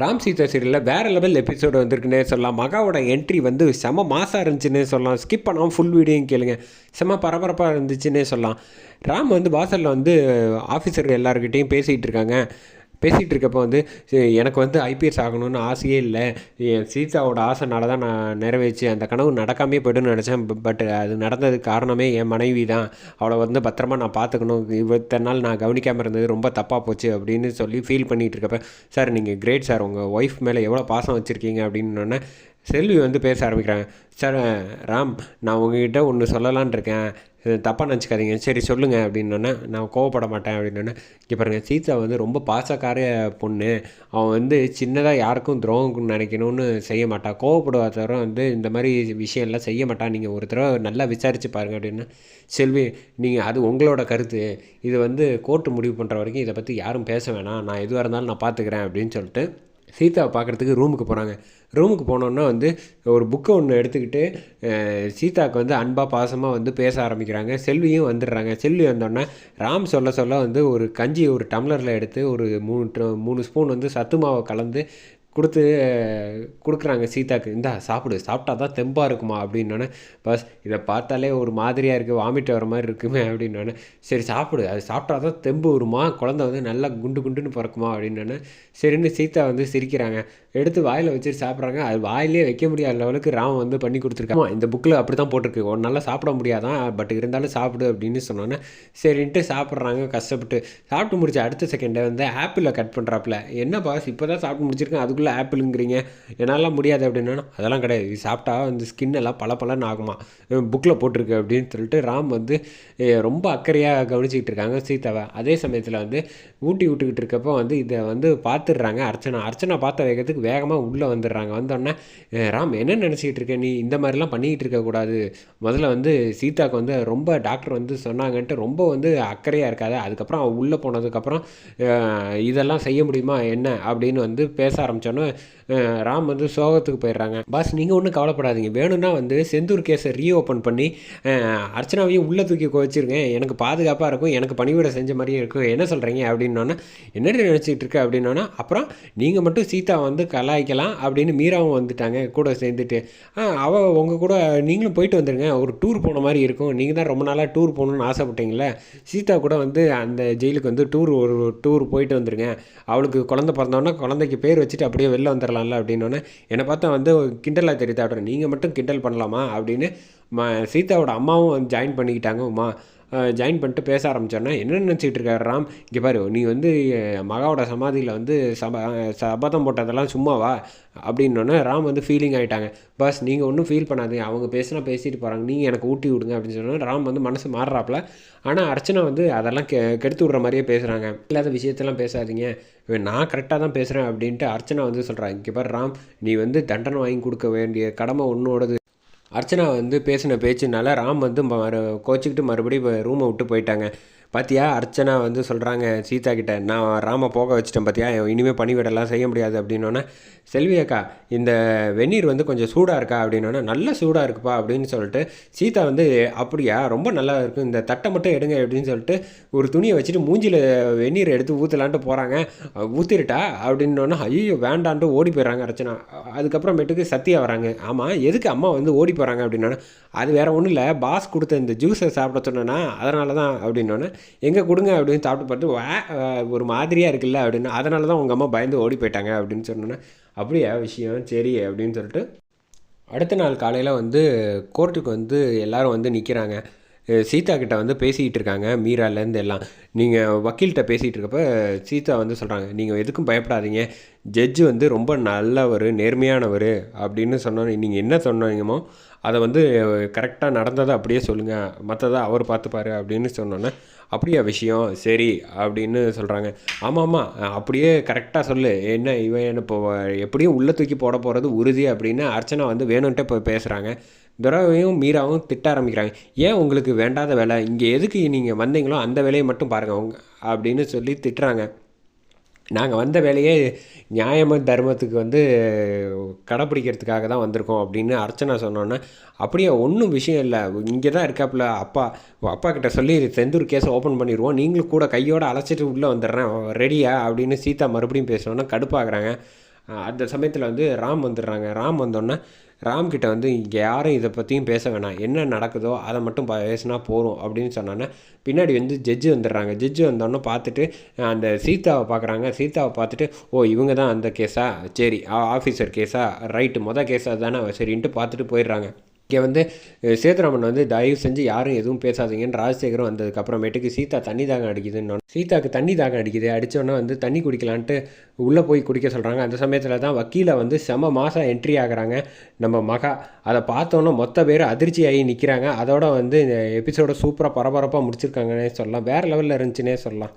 ராம் சீதா சீரியலில் வேறு level episode வந்திருக்குன்னே சொல்லலாம். மகாவோட என்ட்ரி வந்து செம மாசாக இருந்துச்சுன்னே சொல்லலாம். ஸ்கிப் பண்ணாமல் ஃபுல் வீடியோயும் கேளுங்க. செம பரபரப்பாக இருந்துச்சுன்னே சொல்லலாம். ராம் வந்து வாசலில் வந்து ஆஃபீஸர் எல்லாருக்கிட்டேயும் பேசிகிட்டு இருக்காங்க. பேசிகிட்டு இருக்கப்போ வந்து எனக்கு வந்து ஐபிஎஸ் ஆகணும்னு ஆசையே இல்லை. என் சீதாவோட ஆசைனால தான் நான் நிறைவேச்சு அந்த கனவு நடக்காமே போய்டுன்னு நினச்சேன். பட் அது நடந்ததுக்கு காரணமே என் மனைவி தான். அவளை வந்து பத்திரமா நான் பார்த்துக்கணும். இத்தனை நாள் நான் கவனிக்காமல் இருந்தது ரொம்ப தப்பாக போச்சு அப்படின்னு சொல்லி ஃபீல் பண்ணிகிட்டு இருக்கப்ப சார் நீங்கள் கிரேட் சார். உங்கள் ஒய்ஃப் மேலே எவ்வளோ பாசம் வச்சுருக்கீங்க? அப்படின்னு செல்வி வந்து பேச ஆரம்பிக்கிறாங்க. சார் ராம் நான் உங்ககிட்ட ஒன்று சொல்லலான்னு இருக்கேன். இது தப்பாக நினச்சிக்காதீங்க. சரி சொல்லுங்கள் அப்படின்னோடனே நான் கோவப்பட மாட்டேன். அப்படின்னோடனே இங்கே பாருங்கள் சீதா வந்து ரொம்ப பாசக்கார பொண்ணு. அவன் வந்து சின்னதாக யாருக்கும் துரோகம் நினைக்கணும்னு செய்ய மாட்டான் கோவப்படுவா தவிர வந்து இந்த மாதிரி விஷயம்லாம் செய்ய மாட்டான் நீங்கள் ஒரு தடவை நல்லா விசாரித்து பாருங்க. அப்படின்னு செல்வி நீங்கள் அது உங்களோட கருத்து. இது வந்து கோர்ட்டு முடிவு பண்ணுற வரைக்கும் இதை பற்றி யாரும் பேச வேணாம். நான் எதுவாக இருந்தாலும் நான் பார்த்துக்கிறேன் அப்படின்னு சொல்லிட்டு சீதாவை பார்க்குறதுக்கு ரூமுக்கு போகிறாங்க ரூமுக்கு போனோன்னா வந்து ஒரு புக்கை ஒன்று எடுத்துக்கிட்டு சீதாவுக்கு வந்து அன்பாக பாசமாக வந்து பேச ஆரம்பிக்கிறாங்க. செல்வியும் வந்துடுறாங்க. செல்வி வந்தோடனே ராம் சொல்ல சொல்ல வந்து ஒரு கஞ்சி ஒரு டம்ளரில் எடுத்து ஒரு மூணு மூணு ஸ்பூன் வந்து சத்து மாவை கலந்து கொடுத்து கொடுக்குறாங்க சீதாக்கு. இந்தா சாப்பிடு சாப்பிட்டா தான் தெம்பாக இருக்குமா அப்படின்னோடனே பஸ் இதை பார்த்தாலே ஒரு மாதிரியாக இருக்குது வாமிட் வர மாதிரி இருக்குமே அப்படின்னோடனே சரி சாப்பிடு அது சாப்பிட்டா தான் தெம்பு வருமா? குழந்தை வந்து நல்லா குண்டு குண்டுன்னு பிறக்குமா? அப்படின்னோடனே சரின்னு சீதா வந்து சிரிக்கிறாங்க. எடுத்து வாயில் வச்சுட்டு சாப்பிட்றாங்க. அது வாயிலே வைக்க முடியாத லெவலுக்கு ராம் வந்து பண்ணி கொடுத்துருக்காங்க இந்த புக்கில் அப்படி தான் போட்டிருக்கு. ஒரு நாளாக சாப்பிட முடியாதான் பட் இருந்தாலும் சாப்பிடு அப்படின்னு சொன்னோன்னே சரின்ட்டு சாப்பிட்றாங்க. கஷ்டப்பட்டு சாப்பிட்டு முடிச்ச அடுத்த செகண்டை வந்து ஆப்பிளை கட் பண்ணுறாப்புல என்ன பாஸ் இப்போ தான் சாப்பிட்டு முடிச்சிருக்கேன். அதுக்குள்ளே ஆப்பிளுங்கிறீங்க என்னால் முடியாது அப்படின்னா அதெல்லாம் கிடையாது. இது சாப்பிட்டா வந்து ஸ்கின் எல்லாம் பல பலன்னு ஆகுமா புக்கில் போட்டிருக்கு அப்படின்னு சொல்லிட்டு ராம் வந்து ரொம்ப அக்கறையாக கவனிச்சிக்கிட்டு இருக்காங்க சீதாவை. அதே சமயத்தில் வந்து ஊட்டி விட்டுக்கிட்டு இருக்கப்போ வந்து இதை வந்து பார்த்துடுறாங்க அர்ச்சனா. அர்ச்சனா பார்த்த வேகத்துக்கு வேகமாக உள்ளே வந்துடுறாங்க. வந்தோடனே ராம் என்ன நினச்சிக்கிட்டு இருக்க? நீ இந்த மாதிரிலாம் பண்ணிக்கிட்டு இருக்கக்கூடாது முதல்ல வந்து சீதாக்கு வந்து ரொம்ப டாக்டர் வந்து சொன்னாங்கன்ட்டு ரொம்ப வந்து அக்கறையாக இருக்காது. அதுக்கப்புறம் அவள் உள்ளே போனதுக்கப்புறம் இதெல்லாம் செய்ய முடியுமா? என்ன? அப்படின்னு வந்து பேச ஆரம்பித்தோன்னே ராம் வந்து சோகத்துக்கு போயிடுறாங்க. பாஸ் நீங்கள் ஒன்றும் கவலைப்படாதீங்க. வேணும்னா வந்து செந்தூர் கேஸை ரீஓப்பன் பண்ணி அர்ச்சனாவையும் உள்ளே தூக்கி வச்சிருங்க எனக்கு பாதுகாப்பாக இருக்கும். எனக்கு பணிவிட செஞ்ச மாதிரியே இருக்கும். என்ன சொல்கிறீங்க அப்படின்னோன்னா என்னடி நினச்சிட்டு இருக்கு? அப்படின்னோன்னா அப்புறம் நீங்கள் மட்டும் சீதா வந்து கலாய்க்கலாம் அப்படின்னு மீராவும் வந்துட்டாங்க. கூட சேர்ந்துட்டு. ஆ அவள் உங்கள் கூட நீங்களும் போயிட்டு வந்துடுங்க ஒரு டூர் போன மாதிரி இருக்கும். நீங்கள் தான் ரொம்ப நாளாக டூர் போகணுன்னு ஆசைப்பட்டீங்களே சீதா கூட வந்து அந்த ஜெயிலுக்கு வந்து டூர் ஒரு டூர் போயிட்டு வந்துருங்க. அவளுக்கு குழந்தை பிறந்தோன்னே குழந்தைக்கு பேர் வச்சுட்டு அப்படியே வெளில வந்துடலாம்ல அப்படின்னோடனே என்னை பார்த்தா வந்து கிண்டலாக தெரியுது. அப்படின்னு நீங்கள் மட்டும் கிண்டல் பண்ணலாமா? அப்படின்னு ம சீதாவோட அம்மாவும் வந்து ஜாயின் பண்ணிக்கிட்டாங்க உமா. ஜாயின் பண்ணிட்டு பேச ஆரம்பிச்சோன்னா என்ன நினச்சிட்டு இருக்காரு ராம்? இங்கே பாரு நீ வந்து மகாவோட சமாதியில் வந்து சப சபதம் போட்டதெல்லாம் சும்மாவா அப்படின்னோடனே ராம் வந்து ஃபீலிங் ஆகிட்டாங்க பஸ் நீங்கள் ஒன்றும் ஃபீல் பண்ணாதீங்க. அவங்க பேசினா பேசிட்டு போகிறாங்க நீங்கள் எனக்கு ஊட்டி விடுங்க அப்படின்னு சொன்னோன்னா ராம் வந்து மனசு மாறுறாப்புல ஆனால் அர்ச்சனா வந்து அதெல்லாம் கெ கெடுத்து விட்ற மாதிரியே பேசுகிறாங்க இல்லாத விஷயத்தெல்லாம் பேசாதீங்க. இவன் நான் கரெக்டாக தான் பேசுகிறேன் அப்படின்ட்டு அர்ச்சனா வந்து சொல்கிறாங்க இங்கே பாரு ராம் நீ வந்து தண்டனை வாங்கி கொடுக்க வேண்டிய கடமை உன்னோடது. அர்ச்சனா வந்து பேசின பேச்சுனால ராம் வந்து மறு கோச்சிக்கிட்டு மறுபடியும் ரூமை விட்டு போயிட்டாங்க. பார்த்தியா அர்ச்சனா வந்து சொல்கிறாங்க சீதா கிட்ட நான் ராம போக வச்சிட்டேன் பார்த்தியா இனிமேல் பணிவிடலாம் செய்ய முடியாது. அப்படின்னோன்னே செல்வி அக்கா இந்த வெந்நீர் வந்து கொஞ்சம் சூடாக இருக்கா? அப்படின்னோன்னே நல்ல சூடாக இருக்குப்பா அப்படின்னு சொல்லிட்டு சீதா வந்து அப்படியா ரொம்ப நல்லா இருக்கும் இந்த தட்டை மட்டும் எடுங்க அப்படின்னு சொல்லிட்டு ஒரு துணியை வச்சுட்டு மூஞ்சியில் வெந்நீர் எடுத்து ஊற்றலான்ட்டு போகிறாங்க ஊற்றிருட்டா அப்படின்னோன்னே ஐயோ வேண்டான்ட்டு ஓடி போயிடுறாங்க அர்ச்சனா. அதுக்கப்புறமேட்டுக்கு சத்தியா வராங்க. ஆமாம் எதுக்கு அம்மா வந்து ஓடி போகிறாங்க அப்படின்னோன்னே அது வேறு ஒன்றும் இல்லை பாஸ் கொடுத்த இந்த ஜூஸை சாப்பிட சொன்னேன்னா அதனால தான் அப்படின்னோன்னே எங்கே கொடுங்க அப்படின்னு சாப்பிட்டு பார்த்து ஒரு மாதிரியாக இருக்குல்ல அப்படின்னு. அதனால தான் உங்கள் அம்மா பயந்து ஓடி போயிட்டாங்க அப்படின்னு சொன்னோன்னே அப்படியா விஷயம் சரி அப்படின்னு சொல்லிட்டு அடுத்த நாள் காலையில் வந்து கோர்ட்டுக்கு வந்து எல்லாரும் வந்து நிற்கிறாங்க சீதா கிட்ட வந்து பேசிக்கிட்டு இருக்காங்க மீராலேருந்து எல்லாம். நீங்கள் வக்கீல்கிட்ட பேசிகிட்டு இருக்கப்ப சீதா வந்து சொல்கிறாங்க நீங்கள் எதுக்கும் பயப்படாதீங்க. ஜட்ஜு வந்து ரொம்ப நல்லவர் நேர்மையானவர் அப்படின்னு சொன்னோம். நீங்கள் என்ன சொன்னீங்கமோ அதை வந்து கரெக்டாக நடந்ததை அப்படியே சொல்லுங்கள் மற்றதை அவர் பார்த்துப்பாரு அப்படின்னு சொன்னோன்னே அப்படியா விஷயம் சரி அப்படின்னு சொல்கிறாங்க ஆமாம் ஆமாம் அப்படியே கரெக்டாக சொல்லு. என்ன இவன் இப்போ எப்படியும் உள்ளே தூக்கி போட போகிறது உறுதி அப்படின்னு அர்ச்சனா வந்து வேணும்ன்ட்டு இப்போ பேசுகிறாங்க துறவையும் மீராவும் திட்ட ஆரம்பிக்கிறாங்க. ஏன் உங்களுக்கு வேண்டாத வேலை? இங்கே எதுக்கு நீங்கள் வந்தீங்களோ அந்த வேலையை மட்டும் பாருங்கள் உங்க அப்படின்னு சொல்லி திட்டுறாங்க. நாங்கள் வந்த வேலையே நியாயம தர்மத்துக்கு வந்து கடைப்பிடிக்கிறதுக்காக தான் வந்திருக்கோம் அப்படின்னு அர்ச்சனா சொன்னோன்னே அப்படியே ஒன்றும் விஷயம் இல்லை. இங்கே தான் இருக்காப்புல அப்பா அப்பா கிட்ட சொல்லி செந்தூர் கேஸை ஓப்பன் பண்ணிடுவோம் நீங்களும் கூட கையோடு அழைச்சிட்டு உள்ளே வந்துடுறேன். ரெடியா அப்படின்னு சீதா மறுபடியும் பேசணுன்னா கடுப்பாகிறாங்க அந்த சமயத்தில் வந்து ராம் வந்துடுறாங்க. ராம் வந்தோடனே ராம்கிட்ட வந்து இங்கே யாரும் இதை பற்றியும் பேச வேணாம். என்ன நடக்குதோ அதை மட்டும் பேசினா போதும் அப்படின்னு சொன்னோன்னே பின்னாடி வந்து ஜட்ஜு வந்துடுறாங்க. ஜட்ஜு வந்தோடனே பார்த்துட்டு அந்த சீதாவை பார்க்குறாங்க சீதாவை பார்த்துட்டு ஓ இவங்க தான் அந்த கேஸா? சரி ஆஃபீஸர் கேஸா? ரைட்டு மொதல் கேஸாக தானே? சரின்ட்டு பார்த்துட்டு போயிடுறாங்க. இங்கே வந்து சேதுராமன் வந்து தயவு செஞ்சு யாரும் எதுவும் பேசாதீங்கன்னு ராஜசேகரும் வந்ததுக்கப்புறமேட்டுக்கு சீதா தண்ணி தாகம் அடிக்குதுன்னு சீதாக்கு தண்ணி தாகம் அடிக்குது. அடித்தோன்னா வந்து தண்ணி குடிக்கலான்ட்டு உள்ளே போய் குடிக்க சொல்கிறாங்க அந்த சமயத்தில் தான் வக்கீலை வந்து செம மாதம் என்ட்ரி ஆகுறாங்க. நம்ம மகா. அதை பார்த்தோன்னே மொத்த பேர் அதிர்ச்சி ஆகி நிற்கிறாங்க அதோட வந்து இந்த எபிசோட சூப்பராக பரபரப்பாக முடிச்சிருக்காங்கன்னே சொல்லலாம். வேறு லெவலில் இருந்துச்சுன்னே சொல்லலாம்.